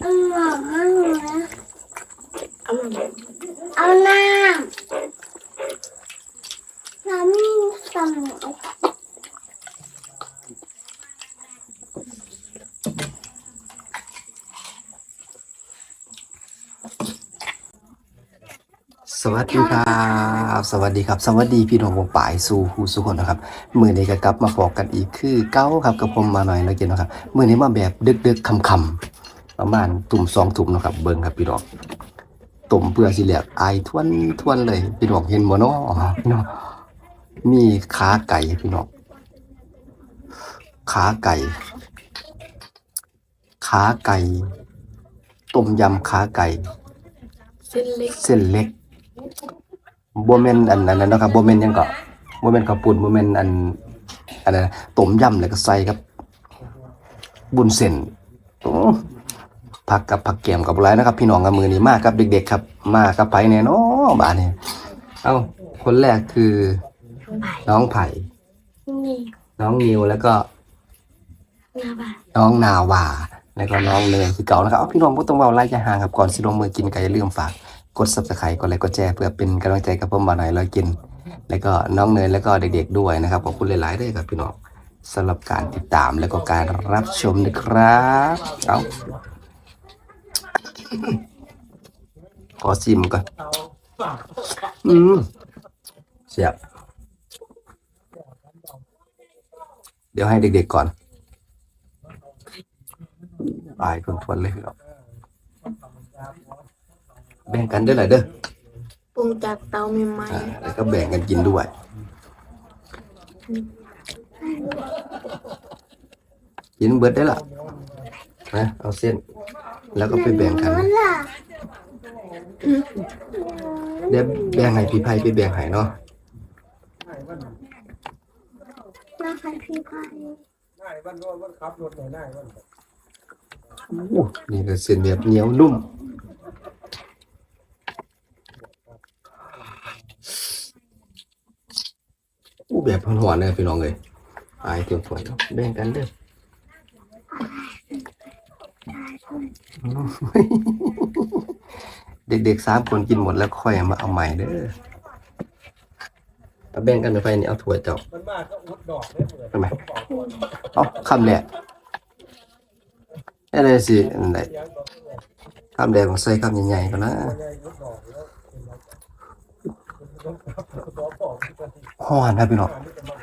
เอาหมาให้หนูนะเอามาเอาน้ำน้ำมีสมองสวัสดีครับสวัสดีครับ สวัสดีพี่น้องวงป่ายสู่ฮูสุคนนะครับมือนี้ก็กลับมาพอกกันอีกคือเก้าครับกับผมมาหน่อยแล้วกินนะครับมือนี้มาแบบดึกๆคำๆ ประมาณตุ่มสองถุ่มนะครับ เบิ้งครับพี่น้องตุ่มเพื่อสิเหลียกไอายทวนทวนเลย พี่น้องเห็นบ่เนาะพี่น้องมีขาไก่พี่น้องขาไก่ ขาไก่ ต้มยำขาไก่ เส้นเล็กเส้นเล็กบ่แม่นอันนั้นเนาะครับบ่แม่นหยังก็บ่แม่นข้าวปุ้นบ่แม่นอันอันนั้นนะต้มยำแล้วก็ใส่กับ บุญเส้นโอ้ ผักกับผักแกมกับอะไรนะครับ พี่น้องกับมือนี้มากับเด็ก ๆ ครับ มากับไผแน่เนาะบ้านนี้เอ้าคนแรกคือ น้องไผ่นี่น้องนิวแล้วก็หน้าบ้านน้องนาวาแล้วก็น้องเนยคือเก่านะครับเอาพี่น้องบ่ต้องเว้าไล่จะห่างครับก่อนสิลงมือกินก็อย่าลืมฝากกด Subscribe กดไลค์กดแชร์เพื่อเป็นกำลังใจกับผมบ่าวหน่อยร้อยกิน แล้วก็น้องเนยแล้วก็เด็กๆด้วยนะครับขอบคุณหลายๆด้วยครับพี่น้องสำหรับการติดตามแล้วก็การรับชมนะครับเอา ขอซิมก่อนอืมเสียบเดี๋ยวให้เด็กๆก่อนอายคนทวนเลยพี่น้องแบ่งกันเด้อหน่อยเด้อปรุงจากเตาใหม่อ่าแล้วก็แบ่งกันกินด้วย กินเบิดได้ละนะเอาเส้น แล้วก็ไปแบ่งกันนั่นล่ะเดี๋ยวแบ่งให้พี่ไพ่ไปแบ่งให้เนาะน่าใครพี่พายง่ายวันโน้นวันขับรถหน่อยง่ายวันโอ้นี่ก็เส้นแบบเหนียวนุ่มอู้แบบหอนๆเลยพี่น้องเลยอายเต็มถ้วยเนาะแบ่งกันเด้อ เด็กๆสามคนกินหมดแล้วค่อยมาเอาใหม่เด้อถ้าแบ่งกันไปนี่เอาถ้วยเจ้ามันมากก็อุดดอกได้เหมือนทำไมเอาคำแรกอะไรสิอันไหนคำแรกของใส่คำใหญ่ๆก่อนนะใหญ่อุดดอกแล้วตัวปอกที่เป็นที่ห่อนครับพี่น้อง นี่จะมา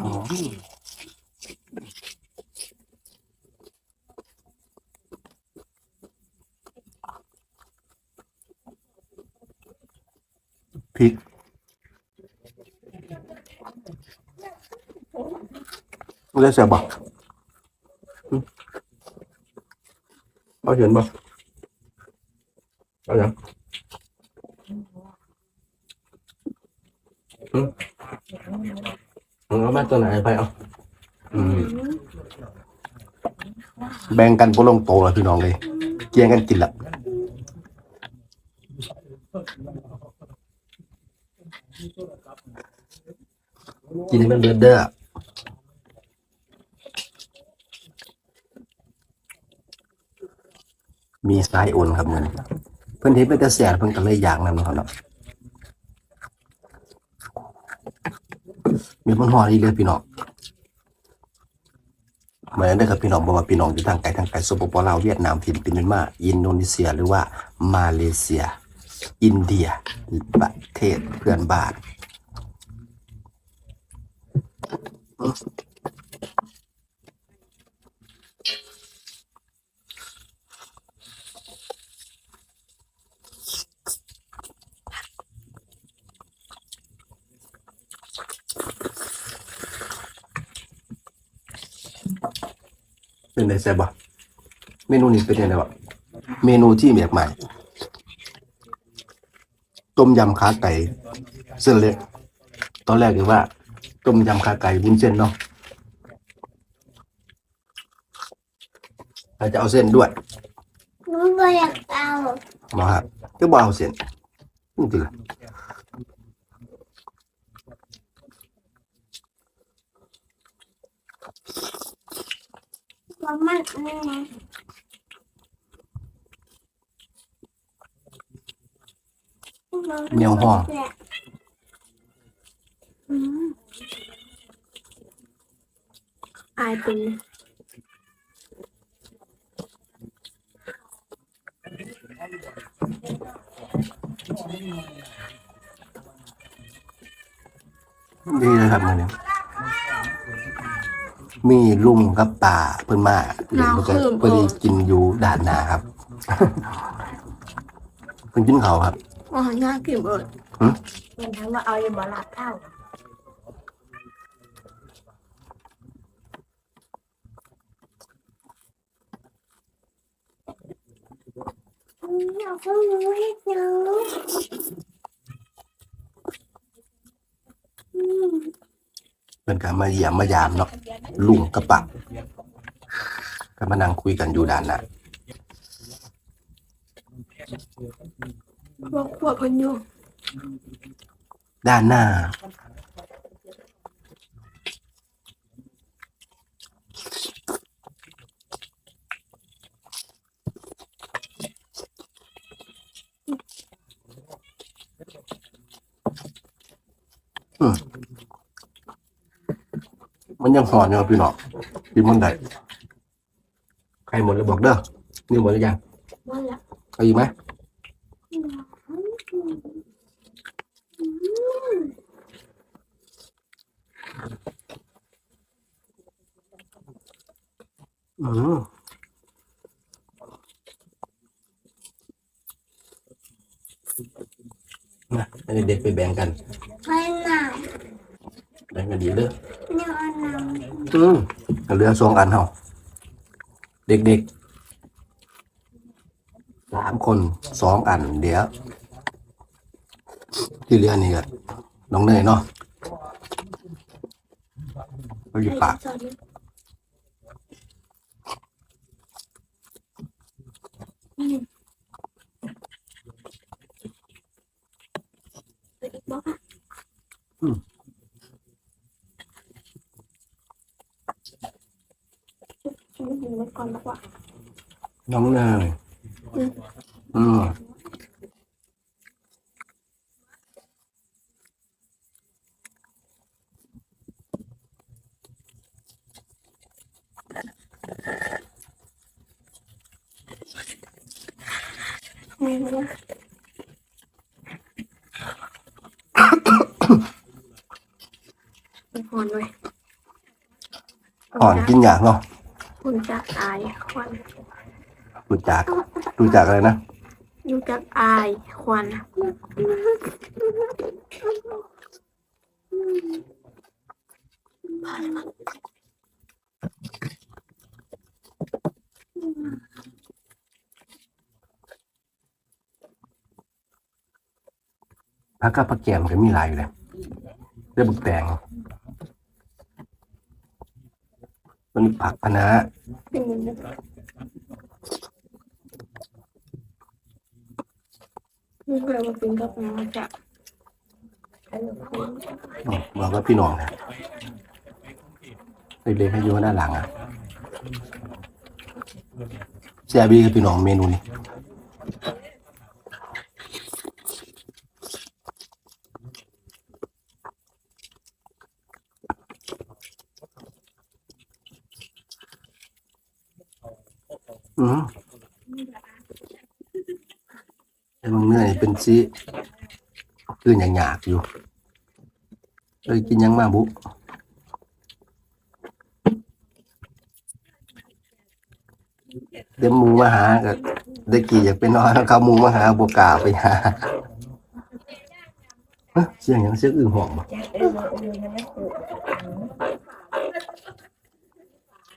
อ๋อ พริกเรียกเสียบอืมเอาเห็นบ่เอาอย่างอืมเอามา ตัวไหนไปเอาอืมแบ่งกันบ่ลงโตแล้วพี่น้องเลยเกี่ยงกันกินละกินให้มันเบิดเด้อมีสายโอนครับเงินเพิ่นเห็นเป็นแต่แสเพิ่นก็เลยอยากนำเนาะครับ เนาะมีคนหอดีเลยพี่น้องเหมือนได้กับพี่น้องบอกว่าพี่น้องอยู่ทางไกลทางไกลสปปลาวเวียดนามฟิลิปปินส์มา อินโดนีเซียหรือว่ามาเลเซีย อินเดียประเทศเพื่อนบ้าน เป็นไงแซ่บบ่เมนูนี้เป็นยังไงบ่เมนูที่แบบใหม่ ต้มยำขาไก่เส้นเล็ก ตอนแรกคือว่า ต้มยำขาไก่วุ้นเส้นเนาะเราจะเอาเส้นด้วยหนูไม่อยากเอามาครับก็บ่เอาเส้นนี่จือ ว่ามันนี่นะเหนียวห่ออืมอายเป็นดีเลยครับมื้อนี้ มีลุงกับป่าเพิ่นมาเล่นเพิ่นก็เพิ่นได้กินอยู่ด้านหน้าครับ เพิ่นกินข้าวครับ อ๋อยากกินเบิดหืมเป็นทั้งว่าเอาอยู่บ่รับเท่าอยากให้หนูให้หนูอืมเพิ่นก็มาเยี่ยมมายามเนาะลุงกับป่าก็มานั่งคุยกันอยู่ด้านหน้าพวกพวกเพิ่นอยู่ด้านหน้า มันยังหอนอยู่ครับพี่น้องกินมันได้ใครหมดแล้วบอกเด้อนี่หมดหรือยังว่าละเอาอีกไหมอืมนะให้เด็กๆไปแบ่งกันให้หน่าแบ่งกันดีเด้อเนี่ยเอาน้อืมเหลือสองอันเฮาเด็กๆสามคนสองอัน เดี๋ยว ที่เหลือนี่ก็น้องเนยเนาะเราหยิบปากสอน มันอืมไปอีกบ่ปะอืมมันก่อนดีกว่าน้องเนยอืมอืมไม่รู้มันหอนไว้อ่อนกินอย่างเนาะคุณ จักอายควันดูจากดูจากอะไรนะยูจักอายควันผักกับผักแกมก็มีหลายอยู่เลยเรียกบุกแตง มันมีผักคะน้าเป็นยังไงนี่ก็เลยมากินกับน้ำจะอันนี้คุณอืมบอกว่าพี่น้องนะเด็กๆให้อยู่ด้านหลังอะแซ่บดีกับพี่น้องเมนูนี้ อืมไอ้บาง เนื้อนี่เป็นซีคือหยาบๆอยู่เอ้ยกินยังมาบุเดี๋ยวหมูมาหาก็ได้กี่อยากไปนอนเขาหมูมาหาบวกล้าไปหาเอ้อเสียงหยังเสียงอื่นหอมบ่ำ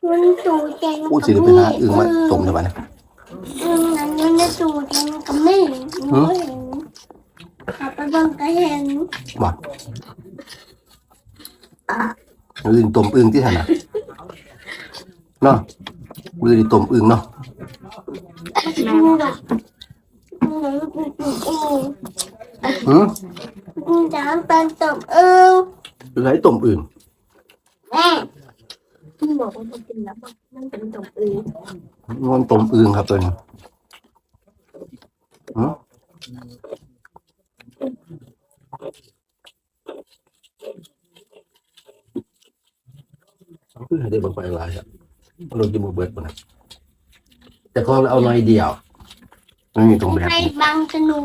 มันตูแดงพูดสิได้ไปหาอึ่งมาต้มได้ป่ะเนี่ยอืมอันนี้มันตูแดงกับไม่เห็นหนูเห็น ขับไปเบังก็เห็นบ่อึ่งต้มอึ่งที่ถนัดเนาะมือดีต้มอึ่งเนาะอแม่กินบอกแบบกินแบบกินกินเองหืมกินจานเป็นตบเออไรต้มอื่นแม่คุณบอกว่ามันกินแล้วบอกมันเป็นตรงอื่นงอนต้มอื่นครับตัวนี้หืม เอาคือให้ได้บางไปหลายอะเรากินหมดเบิดปะนะแต่ก็เอาหน่อยเดียวไม่มีตรงแบบให้นี้บังกระหนู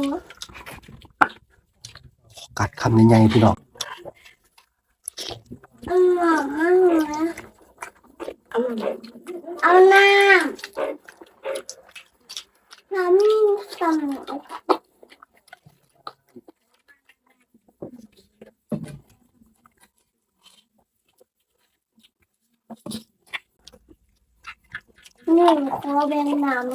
กัดคำใหญ่ๆพี่น้องอร่อยมากเลยนะอร่อยเอาน้ำน้ำมีสมอ นี่ขอแบ่งน้ำไหม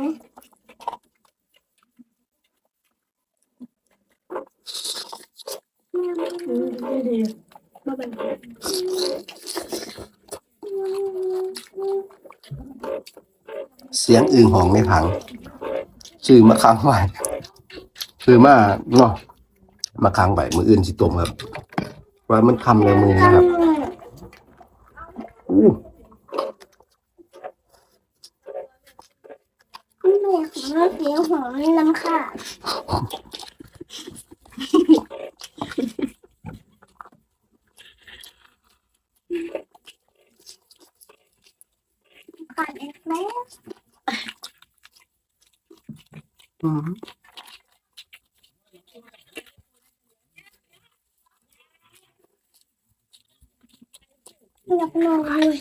ดีดีมาเป็นเสียงอึ่งหองไม่พังชื่อมะค้างไหว้ชื่อมาเนาะมาค้างไหวมืออื่นสิตมครับ ว่ามันคำในมือนะครับอู้ แม่ของเราเสียงหัวไม่ลำค่ะขาดอีกแล้ว อืมอยากนอนเลย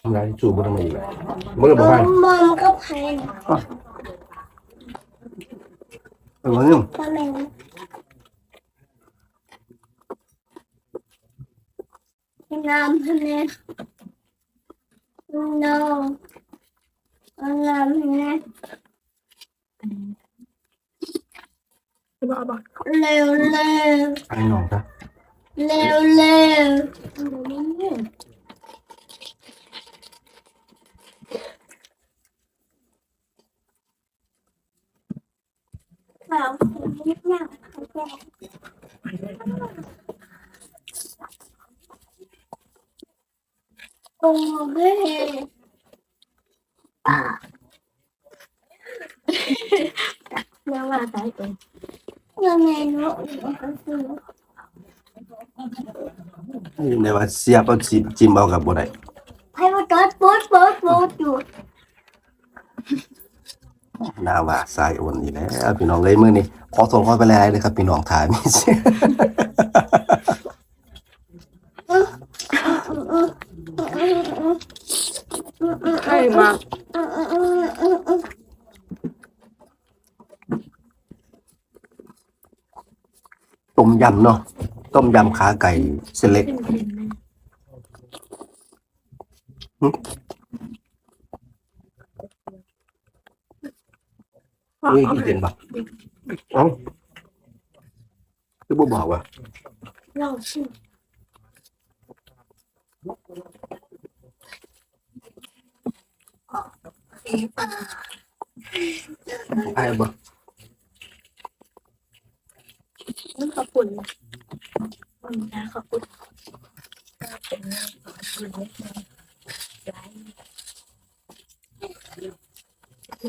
ทำลายจูบนทำไมอีกแล้วเมื่อบอกให้ มองก็แพง เออเนี่ย ตะเมงน้ำทะเลน้อง น้ำทะเลบอกบอกเร็วเร็วไอ้น้องจ้ ม่อยากเขาแก่โอ้เบ้เรื่องว่าตายเองยังไงเนาะก็คือในว่าเสียบเอาจิ้มจิ้มเอากับบ่ได้ให้มาจอดปุ๊ดปุ๊ดปุ๊ดอยู่หน้าว่าสายโอนอีกแล้วพี่น้องเลยมื้อนี้ขอส่งข้อไปหลายๆเลยครับ พี่น้องถ่ายมีเสียงใช่มาก ต้ มยำเนาะต้มยำขาไก่เส้นเล็กเป็นเห็นไหมนี่กี่เดือนปะเอ้าคือบ่บอกว่าเราชื่อไอ้บ่ น้ำขอบคุณอืมนะขอบคุณอื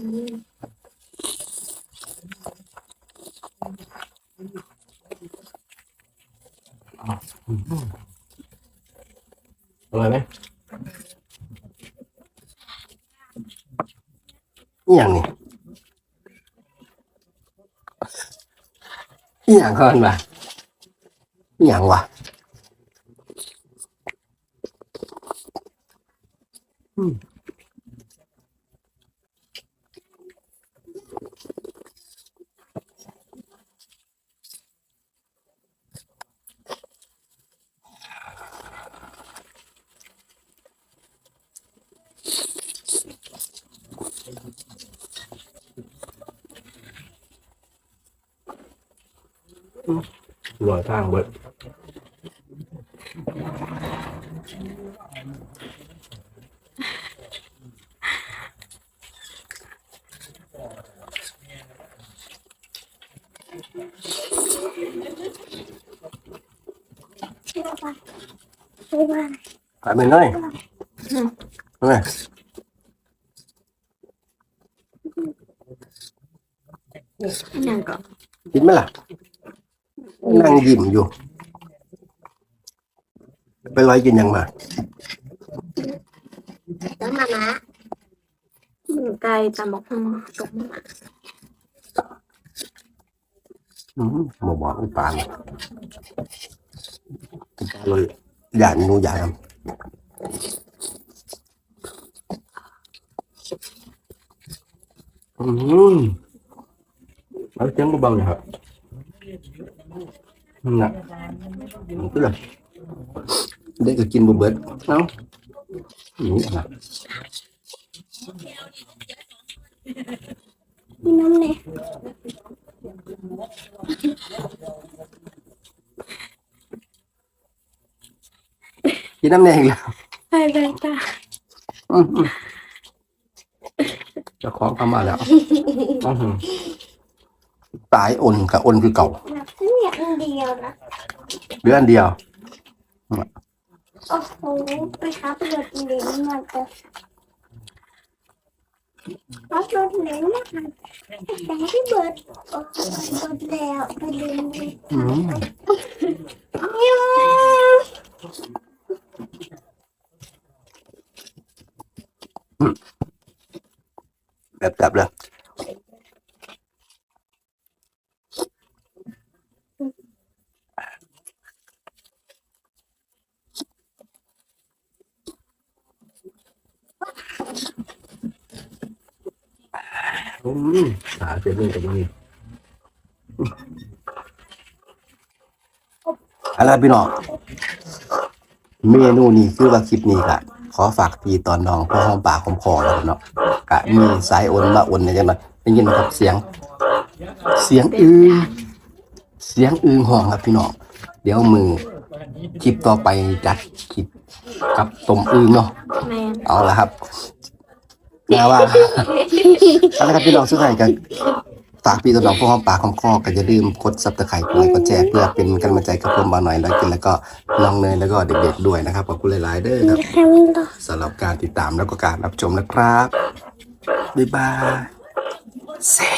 มอร่อยไหมอีหยังนี่ อีหยังก่อนวะอีหยังวะ lùa thang bệnh phải mình ơi. Ơi chín mới là นไหมล่ะนั่งยิ้มอยู่ ไปลอยกินยังมาแล้วมาม่าหมูไก่ตำบักหุ่งตกมาอืมหมูบอกอุปานอุปานเลยอย่างหนูอยากทำอืมเอาเสียงเบาๆหน่อยครับ น่ะก็เลยเด็กก็กินบุเบิดเอ้านี่นะกินน้ำเนี่ยกินน้ำแดงอีกแล้วไปไปจ้าอืมอืมเจะของเข้ามาแล้วอื้อหือตายอ่นกับอ่นคือเก่าแบบ เสียงเดียวนะเหลืออันเดียว โอ้โหไปครับรถเล็กมากเลยรถรถเล็กมากแต่ที่เบิร์ดโอ้โหรถแล้วไปเล่นเลยอืมยูแบบแบบเลย อืมหาเสียงกับมันนี่อะไรพี่น้องเมนูนี้คือว่าคลิปนี้ค่ะขอฝากพี่ตอนน้องเพื่อห้องปากของคอแล้วเนาะกะมีสายโอนมาโอนเนี่ยจังหน่อยได้ยินไหมครับเสียง เสียงอึงเสียงอึงห้องครับพี่น้องเดี๋ยวมือคลิปต่อไปจัดคลิปกับต้มอึงเนาะแมนเอาละครับ นะว่าเอาละครับพี่น้องสุดท้ายกันฝากพี่ตัวน้องพวกห้องปากของคอก็อย่าลืมกดซับสไครต์กดไลค์กดแชร์เพื่อเป็นกำลังใจกับผมมาหน่อยแล้วกินแล้วก็น้องเนยแล้วก็เด็กๆด้วยนะครับขอบคุณหลายๆเด้อครับแค่ไม่รอสำหรับการติดตามแล้วก็การรับชมนะครับบ๊ายบายแซ่